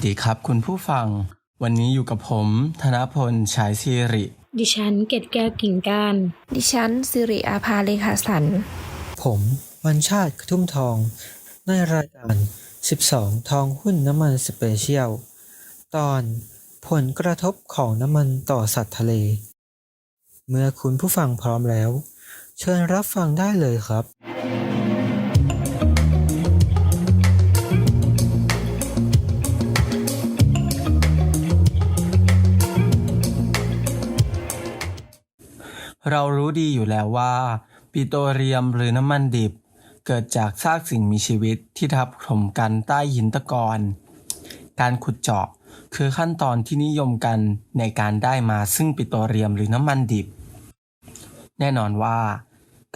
วัสดีครับคุณผู้ฟัง วันนี้อยู่กับผม ธนพลฉายซีริ ดิฉันเกตแก้วกิ่งก้าน ดิฉันสิริอาภาเลขาสัน ผมวันชาติกระทุ่มทอง ในรายการ 12 ทองหุ้นน้ำมันสเปเชียล ตอนผลกระทบของน้ำมันต่อสัตว์ทะเล เมื่อคุณผู้ฟังพร้อมแล้ว เชิญรับฟังได้เลยครับ เรารู้ดีอยู่แล้วว่า ปิโตรเลียมหรือน้ำมันดิบ เกิดจากซากสิ่งมีชีวิตที่ทับถมกันใต้หินตะกอนการขุดเจาะคือขั้นตอนที่นิยมกันในการได้มาซึ่งปิโตรเลียมหรือน้ำมันดิบ แน่นอนว่า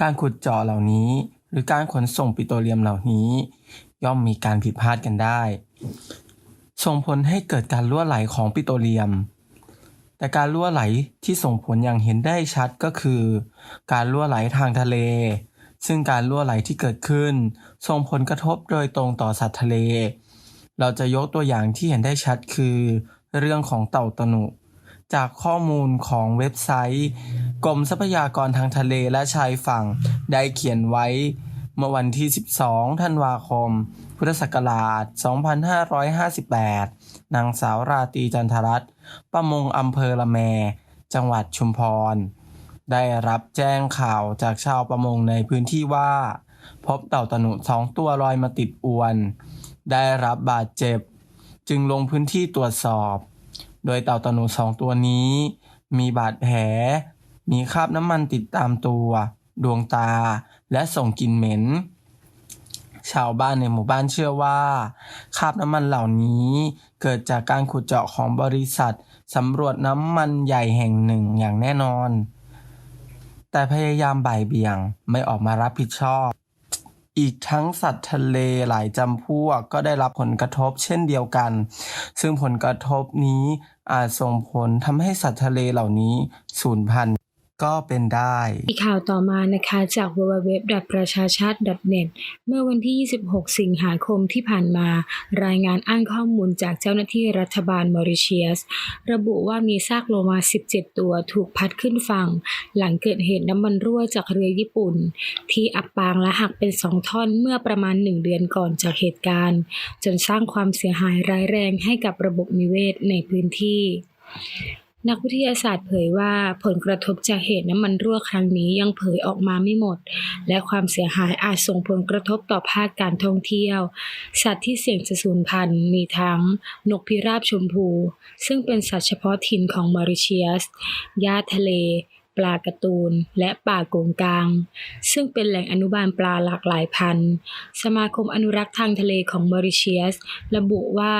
การขุดเจาะเหล่านี้ หรือการขนส่งปิโตรเลียมเหล่านี้ ย่อมมีการผิดพลาดกันได้ ส่งผลให้เกิดการรั่วไหลของปิโตรเลียม แต่การรั่วไหลที่ส่งผลอย่างเห็นได้ชัดก็คือ การรั่วไหลทางทะเล ซึ่งการรั่วไหลที่เกิดขึ้น ส่งผลกระทบโดยตรงต่อสัตว์ทะเล เราจะยกตัวอย่างที่เห็นได้ชัดคือ เรื่องของเต่าตะนุ จากข้อมูลของเว็บไซต์กรมทรัพยากรทางทะเลและชายฝั่งได้เขียนไว้ เมื่อวันที่ 12 ธันวาคม พุทธศักราช 2558 นางสาวราตรีจันทรัตน์ประมงอำเภอละแม จังหวัดชุมพร ได้รับแจ้งข่าวจากชาวประมงในพื้นที่ว่า พบเต่าตะหนุสองตัวลอยมาติดอวน ได้รับบาดเจ็บ จึงลงพื้นที่ตรวจสอบ โดยเต่าตะหนุสองตัวนี้ มีบาดแผล มีคราบน้ำมันติดตามตัว ดวงตา และส่งกลิ่นเหม็น ชาวบ้านในหมู่บ้านเชื่อว่า คราบน้ำมันเหล่านี้เกิดจากการขุดเจาะของบริษัทสำรวจน้ำมันใหญ่แห่งหนึ่งอย่างแน่นอน แต่พยายามบ่ายเบี่ยงไม่ออกมารับผิดชอบ อีกทั้งสัตว์ทะเลหลายจำพวกก็ได้รับผลกระทบเช่นเดียวกัน ซึ่งผลกระทบนี้อาจส่งผลทำให้สัตว์ทะเลเหล่านี้สูญพันธุ์ ก็เป็นได้ อีกข่าวต่อมานะคะจาก www ประชาชาติ .net เมื่อวันที่ 26 สิงหาคมที่ผ่านมา รายงานอ้างข้อมูลจากเจ้าหน้าที่รัฐบาลมอริเชียส ระบุว่ามีซากโลมา 17 ตัวถูกพัดขึ้นฝั่ง หลังเกิดเหตุน้ำมันรั่วจากเรือญี่ปุ่น ที่อับปางและหักเป็นสองท่อนเมื่อประมาณหนึ่งเดือนก่อนจากเหตุการณ์ จนสร้างความเสียหายร้ายแรงให้กับระบบนิเวศในพื้นที่ นักวิทยาศาสตร์เผยว่าผลกระทบจากเหตุน้ำมันรั่วครั้งนี้ยังเผยออกมาไม่หมด และความเสียหายอาจส่งผลกระทบต่อภาคการท่องเที่ยว สัตว์ที่เสี่ยงจะสูญพันธุ์มีทั้ง นกพิราบชมพู ซึ่งเป็นสัตว์เฉพาะถิ่นของมอริเชียสหญ้าทะเล ปลาการ์ตูน และป่าโกงกาง ซึ่งเป็นแหล่งอนุบาลปลาหลากหลายพันธุ์ สมาคมอนุรักษ์ทางทะเลของมอริเชียส ระบุว่า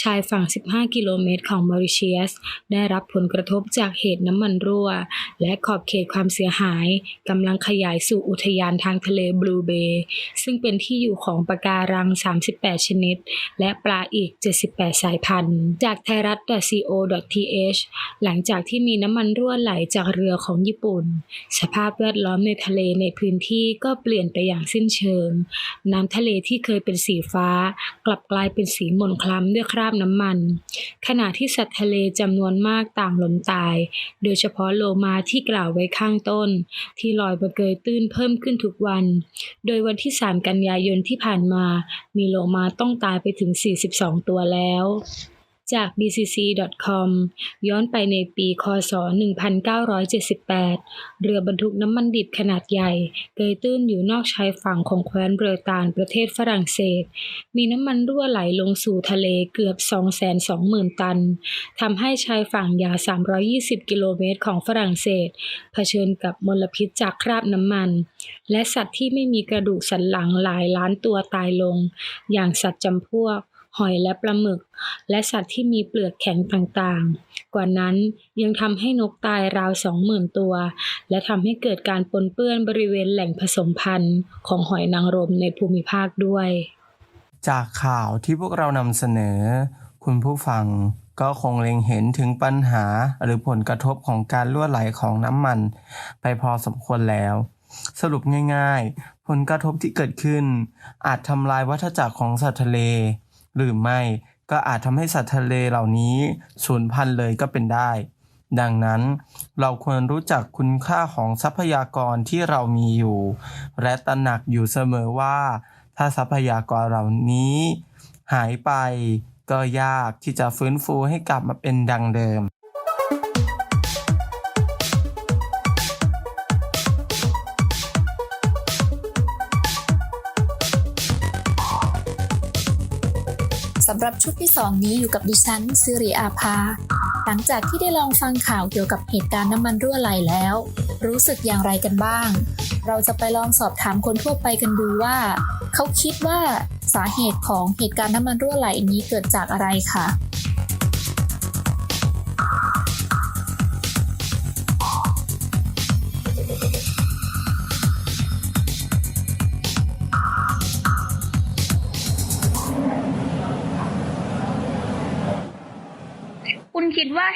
ชายฝั่ง 15 กิโลเมตรของมอริเชียส ได้รับผลกระทบจากเหตุน้ำมันรั่ว และขอบเขตความเสียหายกำลังขยายสู่อุทยานทางทะเลบลูเบย์ซึ่งเป็นที่อยู่ของปะการัง 38 ชนิด และปลาอีก 78 สายพันธุ์ จากไทยรัฐ .co.th หลังจากที่มีน้ำมันรั่วไหลจากเรือของญี่ปุ่น สภาพแวดล้อมในทะเลในพื้นที่ก็เปลี่ยนไปอย่างสิ้นเชิง น้ำทะเลที่เคยเป็นสีฟ้า กลับกลายเป็นสีหม่นคล้ำด้วยคราบน้ำมัน ขณะที่สัตว์ทะเลจำนวนมากต่างล้มตาย โดยเฉพาะโลมาที่กล่าวไว้ข้างต้น ที่ลอยมาเกยตื้นเพิ่มขึ้นทุกวัน โดยวันที่ 3 กันยายนที่ผ่านมา มีโลมาต้องตายไปถึง 42 ตัวแล้ว จาก bcc.com ย้อนไปในปีคศ 1978 เรือบรรทุกน้ำมันดิบขนาดใหญ่ เกยตื้นอยู่นอกชายฝั่งของแคว้นเบรตานประเทศฝรั่งเศส มีน้ำมันรั่วไหลลงสู่ทะเลเกือบ 220,000 ตัน ทำให้ชายฝั่งยาว 320 กิโลเมตรของฝรั่งเศส เผชิญกับมลพิษจากคราบน้ำมัน และสัตว์ที่ไม่มีกระดูกสันหลังหลายล้านตัวตายลง อย่างสัตว์จำพวก หอยและปลาหมึก และสัตว์ที่มีเปลือกแข็งต่างๆ กว่านั้นยังทำให้นกตายราว20,000ตัว และทำให้เกิดการปนเปื้อนบริเวณแหล่งผสมพันธุ์ของหอยนางรมในภูมิภาคด้วย จากข่าวที่พวกเรานำเสนอ คุณผู้ฟังก็คงเล็งเห็นถึงปัญหาหรือผลกระทบของการรั่วไหลของน้ำมัน ไปพอสมควรแล้ว สรุปง่ายๆ ผลกระทบที่เกิดขึ้น อาจทำลายวัฏจักรของสัตว์ทะเล หรือไม่ก็อาจทำให้สัตว์ทะเลเหล่านี้สูญพันธุ์เลยก็เป็นได้ ดังนั้นเราควรรู้จักคุณค่าของทรัพยากรที่เรามีอยู่ และตระหนักอยู่เสมอว่า ถ้าทรัพยากรเหล่านี้ หายไปก็ยากที่จะฟื้นฟูให้กลับมาเป็นดังเดิมำหรับชุดที่ 2 นี้อยู่กับดิฉันซิริอาภา หลังจากที่ได้ลองฟังข่าวเกี่ยวกับเหตุการณ์น้ำมันรั่วไหลแล้ว รู้สึกอย่างไรกันบ้าง เราจะไปลองสอบถามคนทั่วไปกันดูว่า เขาคิดว่าสาเหตุของเหตุการณ์น้ำมันรั่วไหลนี้เกิดจากอะไรค่ะ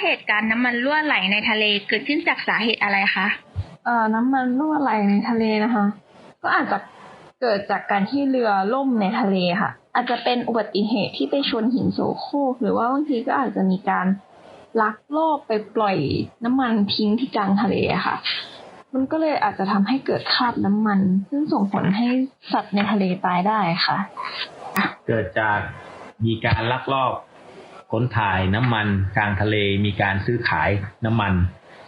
เหตุการณ์น้ำมันรั่วไหลในทะเลเกิดขึ้นจากสาเหตุอะไรคะเอ่อน้ำมันรั่วไหลในทะเลนะคะ ก็อาจจะเกิดจากการที่เรือล่มในทะเลค่ะ อาจจะเป็นอุบัติเหตุที่ไปชนหินโสโครกหรือว่าบางทีก็อาจจะมีการลักลอบไปปล่อยน้ำมันทิ้งที่กลางทะเลอะค่ะ มันก็เลยอาจจะทำให้เกิดคราบน้ำมัน ซึ่งส่งผลให้สัตว์ในทะเลตายได้ค่ะ เกิดจากมีการลักลอบ ขนถ่ายน้ำมันกลางทะเลมีการซื้อขายน้ำมัน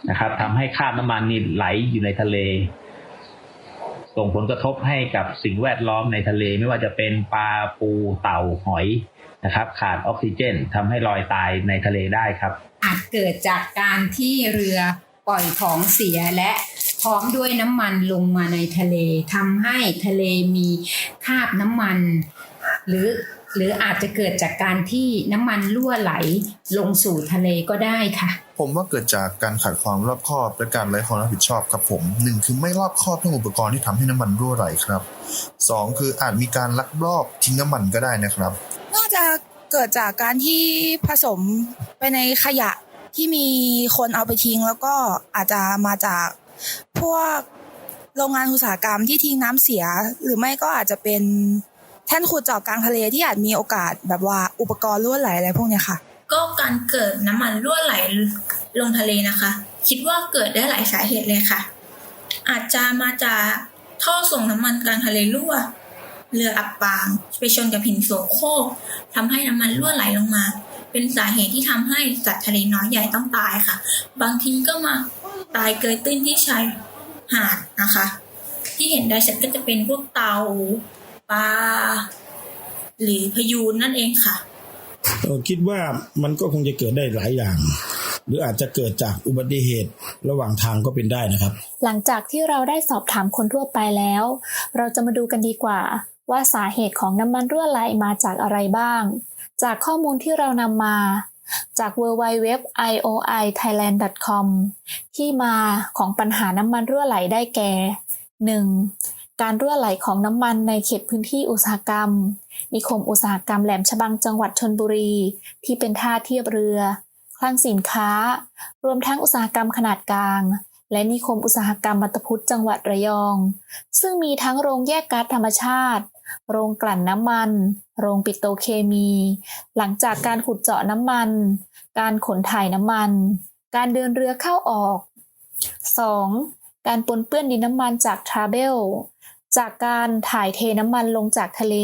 นะครับทำให้คราบน้ำมันนี่ไหลอยู่ในทะเล ส่งผลกระทบให้กับสิ่งแวดล้อมในทะเลไม่ว่าจะเป็นปลาปูเต่าหอยนะครับ ขาดออกซิเจนทำให้ลอยตายในทะเลได้ครับ อาจเกิดจากการที่เรือปล่อยของเสียและพร้อมด้วยน้ำมันลงมาในทะเลทำให้ทะเลมีคราบน้ำมัน หรือ หรืออาจจะเกิดจากการที่น้ำมันรั่วไหลลงสู่ทะเลก็ได้ค่ะ ผมว่าเกิดจากการขาดความรอบคอบและการไร้ความรับผิดชอบครับผมหนึ่งคือไม่รอบคอบเรื่องอุปกรณ์ที่ทำให้น้ำมันรั่วไหลครับสองคืออาจมีการลักลอบทิ้งน้ำมันก็ได้นะครับน่าจะเกิดจากการที่ผสมไปในขยะที่มีคนเอาไปทิ้ง แล้วก็อาจจะมาจากพวกโรงงานอุตสาหกรรมที่ทิ้งน้ำเสีย หรือไม่ก็อาจจะเป็น แท่นขุดเจาะกลางทะเลที่อาจมีโอกาสแบบว่าอุปกรณ์รั่วไหลอะไรพวกเนี้ยค่ะ ก็การเกิดน้ำมันรั่วไหลลงทะเลนะคะ คิดว่าเกิดได้หลายสาเหตุเลยค่ะ อาจจะมาจากท่อส่งน้ำมันกลางทะเลรั่วเรืออับปางไปชนกับหินโสโครกทำให้น้ำมันรั่วไหลลงมา เป็นสาเหตุที่ทำให้สัตว์ทะเลน้อยใหญ่ต้องตายค่ะ บางทีก็มาตายเกยตื้นที่ชายหาดนะคะ ที่เห็นได้ชัดก็จะเป็นพวกเตา ปลาหรือพยูนนั่นเองค่ะเอ่อคิดว่ามันก็คงจะเกิดได้หลายอย่าง หรืออาจจะเกิดจากอุบัติเหตุระหว่างทางก็เป็นได้นะครับ หลังจากที่เราได้สอบถามคนทั่วไปแล้ว เราจะมาดูกันดีกว่า ว่าสาเหตุของน้ำมันรั่วไหลมาจากอะไรบ้าง จากข้อมูลที่เรานำมาจาก www.ioithailand.com ที่มาของปัญหาน้ำมันรั่วไหลได้แก่ 1. การรั่วไหลของน้ำมันในเขตพื้นที่อุตสาหกรรม นิคมอุตสาหกรรมแหลมฉบังจังหวัดชนบุรี ที่เป็นท่าเทียบเรือคลังสินค้า รวมทั้งอุตสาหกรรมขนาดกลาง และนิคมอุตสาหกรรมมัตตพุทธจังหวัดระยอง ซึ่งมีทั้งโรงแยกก๊าซธรรมชาติ โรงกลั่นน้ำมัน โรงปิโตรเคมี หลังจากการขุดเจาะน้ำมัน การขนถ่ายน้ำมัน การเดินเรือเข้าออก 2. การปนเปื้อนดินน้ำมันจากทราเบล จากการถ่ายเทน้ำมันลงจากทะเล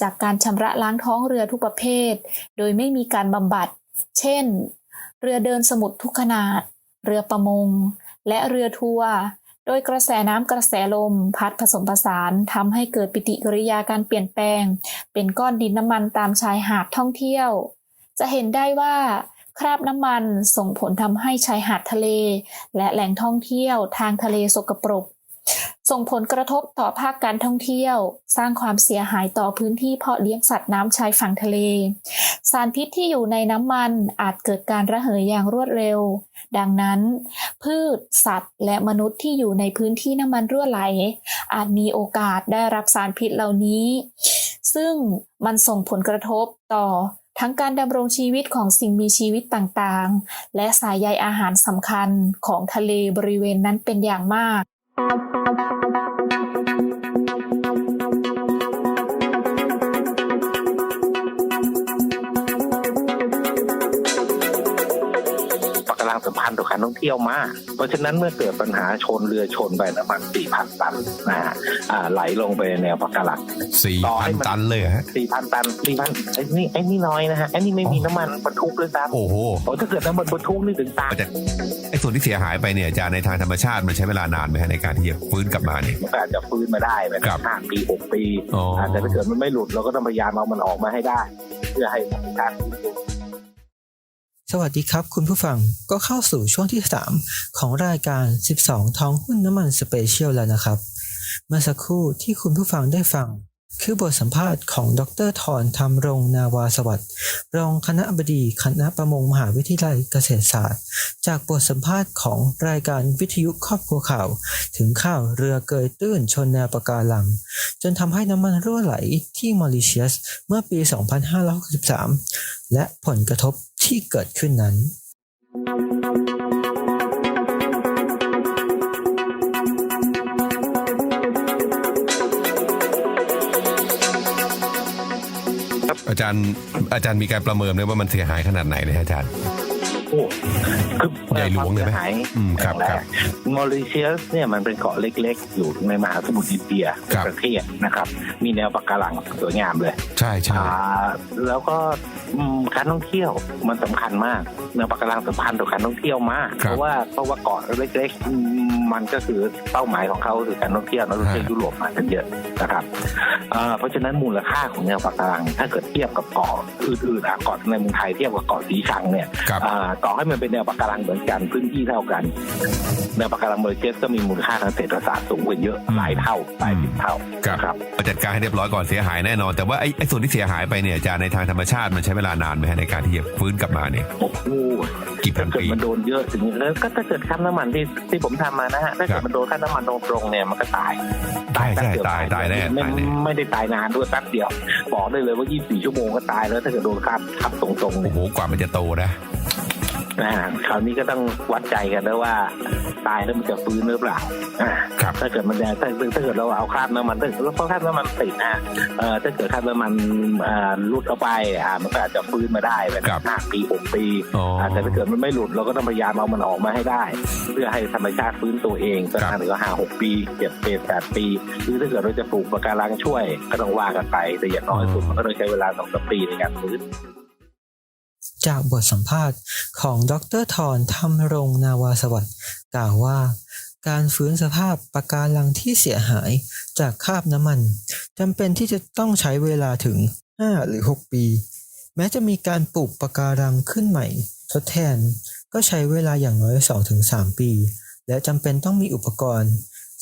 จากการชำระล้างท้องเรือทุกประเภท โดยไม่มีการบำบัด เช่น เรือเดินสมุทรทุกขนาด เรือประมง และเรือทัวร์โดยกระแสน้ำกระแสลมพัดผสมผสานทำให้เกิดปฏิกิริยาการเปลี่ยนแปลง เป็นก้อนดินน้ำมันตามชายหาดท่องเที่ยว จะเห็นได้ว่า คราบน้ำมันส่งผลทำให้ชายหาดทะเล และแหล่งท่องเที่ยวทางทะเลสกปรก ส่งผลกระทบต่อภาคการท่องเที่ยว สร้างความเสียหายต่อพื้นที่เพาะเลี้ยงสัตว์น้ำชายฝั่งทะเล สารพิษที่อยู่ในน้ำมันอาจเกิดการระเหยอย่างรวดเร็ว ดังนั้น พืช สัตว์ และมนุษย์ที่อยู่ในพื้นที่น้ำมันรั่วไหล อาจมีโอกาสได้รับสารพิษเหล่านี้ ซึ่งมันส่งผลกระทบต่อ ทั้งการดำรงชีวิตของสิ่งมีชีวิตต่างๆ และสายใยอาหารสำคัญของทะเลบริเวณนั้นเป็นอย่างมาก ญต่อการท่องเที่ยวมาก เพราะฉะนั้นเมื่อเกิดปัญหาชนเรือชนไปน้ำมัน4,000ตันนะฮะอ่าไหลลงไปในแนวปะการังสี่ต่อพัให้นมันตันเลยเหรอฮะ4,000ตัน4,000ไอ้นี่ไอ้นี่น้อยนะฮะไอ้นี่ไม่มีน้ำมันบรรทุกเลยซ้ำโอ้โหโอ้ถ้าเกิดน้ำมันบรรทุกนี่ถึงตายแต่ไอ้ส่วนที่เสียหายไปเนี่ยอาจารย์ในทางธรรมชาติมันใช้เวลานานไหมฮะในการที่จะฟื้นกลับมาเนี่ยมันก็อาจจะฟื้นมาได้แบบครับห้าปีหกปีอ๋ออแต่ถ้าเกิดมันไม่หลุดเราก็ต้องพยายามเอามันออกมาให้ได้ เพื่อให้ธรรมชาติฟื้นตัว สวัสดีครับคุณผู้ฟังก็เข้าสู่ช่วงที่ 3 ของรายการ 12 ท้องหุ้นน้ำมันสเปเชียลแล้วนะครับ เมื่อสักครู่ที่คุณผู้ฟังได้ฟัง คือบทสัมภาษณ์ของดรทรธรรมรงนาวาสวัสดิ์รองคณะบดีคณะประมงมหาวิทยาลัยเกษตรศาสตร์ จากบทสัมภาษณ์ของรายการวิทยุครอบครัวข่าว ถึงข่าวเรือเกยตื้นชนแนวปะการัง จนทำให้น้ำมันรั่วไหลที่มอริเชียส เมื่อปี 2563 และผลกระทบที่เกิดขึ้นนั้น อาจารย์อาจารย์มีการประเมินไหมว่ามันเสียหายขนาดไหนนะฮะอาจารย์ โอ้คือใหญ่หลวงเลยไหมควาสีายอืมครับอย่างแรครักบมอริเชียสเนี่ยมันเป็นเกาะเล็กๆ อยู่ในมหาสมุทรอินเดียครับประเทศนะครับ มีแนวปะการังสวยงามเลย ใช่ใช่อ่าแล้วก็อืมการท่องเที่ยวมันสำคัญมากแนวปะการังสำคัญต่อการท่องเที่ยวมากครัเพบราะว่าเพราะว่าเกาะเล็กๆอื มมันก็คือเป้าหมายของเขาคือการท่องเที่ยวนักท่องเที่ยวฮะยุโรปมากันเยอะนะครับอ่าเพราะฉะนั้นมูลค่าของแนวปะการังถ้าเกิดเทียบกับเกาะอื่นๆอะเกาะในเมืองไทยเทียบกับเกาะสีชังเนี่ยครับอ่าต่อให้มันเป็นแนวปะการังเหมือนกันพื้นที่เท่ากัน แนวปะการังเมอริเจสก็มีมูลค่าทางเศรษฐศาสตร์สูงกว่าเยอะหลายเท่าหลายสิบเท่าครับนะครับเอาจัดการให้เรียบร้อยก่อนเสียหายแน่นอน แต่ว่าไอ้ไอ้ส่วนที่เสียหายไปเนี่ยอาจารย์ในทางธรรมชาติมันใช้เวลานานไหมฮะในการที่จะฟื้นกลับมาเนี่ยโอ้โหกี่พัถ้านเกิดปีมันโดนเยอะถึงแล้วก็ถ้าเกิดค่าน้ำมันที่ที่ผมทำมานะฮะถ้าครัเกิบดมันโดนค่าน้ำมันตรงๆเนี่ยมันก็ตายใช่ใช่แป๊บเดีวตายตายแน่ไม่ตายแน่ไม่ได้ตายนานด้วยแป๊บเดียว บอกได้เลยว่า 24 ชั่วโมงก็ตายแล้วถ้าเกิดโดนค่าทับตรงๆโอ้เนี่ยโหกว่ามันจะโตนะ อ่าคราวนี้ก็ต้องวัดใจกันนะว่า ตายแล้วมันจะฟื้นหรือเปล่าอ่าครับถ้าเกิดมันจะถ้าถ้าเกิดเราเอาคราบน้ำมันถ้าเกิดเพราะคราบน้ำมันติดนะเอ่อถ้าเกิดคราบน้ำมันอ่าหลุดออกไปอ่ามันก็อาจจะฟื้นมาได้แบบครับห้าปีหกปีอ๋ออ่าแต่ถ้าเกิดมันไม่หลุดเราก็ต้องพยายามเอามันออกมาให้ได้ เพื่อให้ธรรมชาติฟื้นตัวเองก็ครับนานถึงห้าหกปีเจ็ดปีแปดปีหรือถ้าเกิดเราจะปลูกปะการังช่วยก็ต้องว่ากันไปแต่อย่างน้อยสุดมันก็ต้องใช้เวลาสองสามปีในการฟื้น จากบทสัมภาษณ์ของดรทรธรรมรงนาวาสวัสดิ์กล่าวว่า การฟื้นสภาพปะการังที่เสียหายจากคราบน้ำมันจำเป็นที่จะต้องใช้เวลาถึง 5 หรือ 6 ปี แม้จะมีการปลูกปะการังขึ้นใหม่ ทดแทนก็ใช้เวลาอย่างน้อย 2-3 ปี และจำเป็นต้องมีอุปกรณ์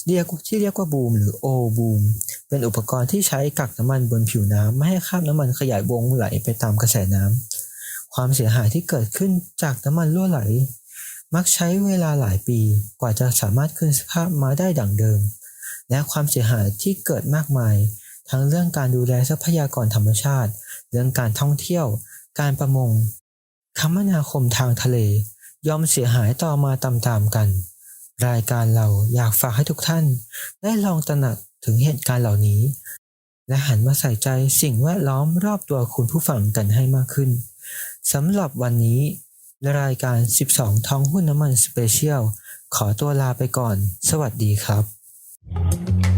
เรียกที่เรียกว่าบูมหรือโอบูมเป็นอุปกรณ์ที่ใช้กักน้ำมันบนผิวน้ำไม่ให้คราบน้ำมันขยายวงไหลไปตามกระแสน้ำ ความเสียหายที่เกิดขึ้นจากน้ำมันรั่วไหล มักใช้เวลาหลายปีกว่าจะสามารถคืนสภาพมาได้ดั่งเดิม และความเสียหายที่เกิดมากมาย ทั้งเรื่องการดูแลทรัพยากรธรรมชาติ เรื่องการท่องเที่ยว การประมง คมนาคมทางทะเล ยอมเสียหายต่อมาตามๆกัน รายการเราอยากฝากให้ทุกท่าน ได้ลองตระหนักถึงเหตุการณ์เหล่านี้ และหันมาใส่ใจสิ่งแวดล้อมรอบตัวคุณผู้ฟังกันให้มากขึ้น สำหรับวันนี้ รายการ 12 ท้องหุ้นน้ำมันสเปเชียลขอตัวลาไปก่อน สวัสดีครับ thank you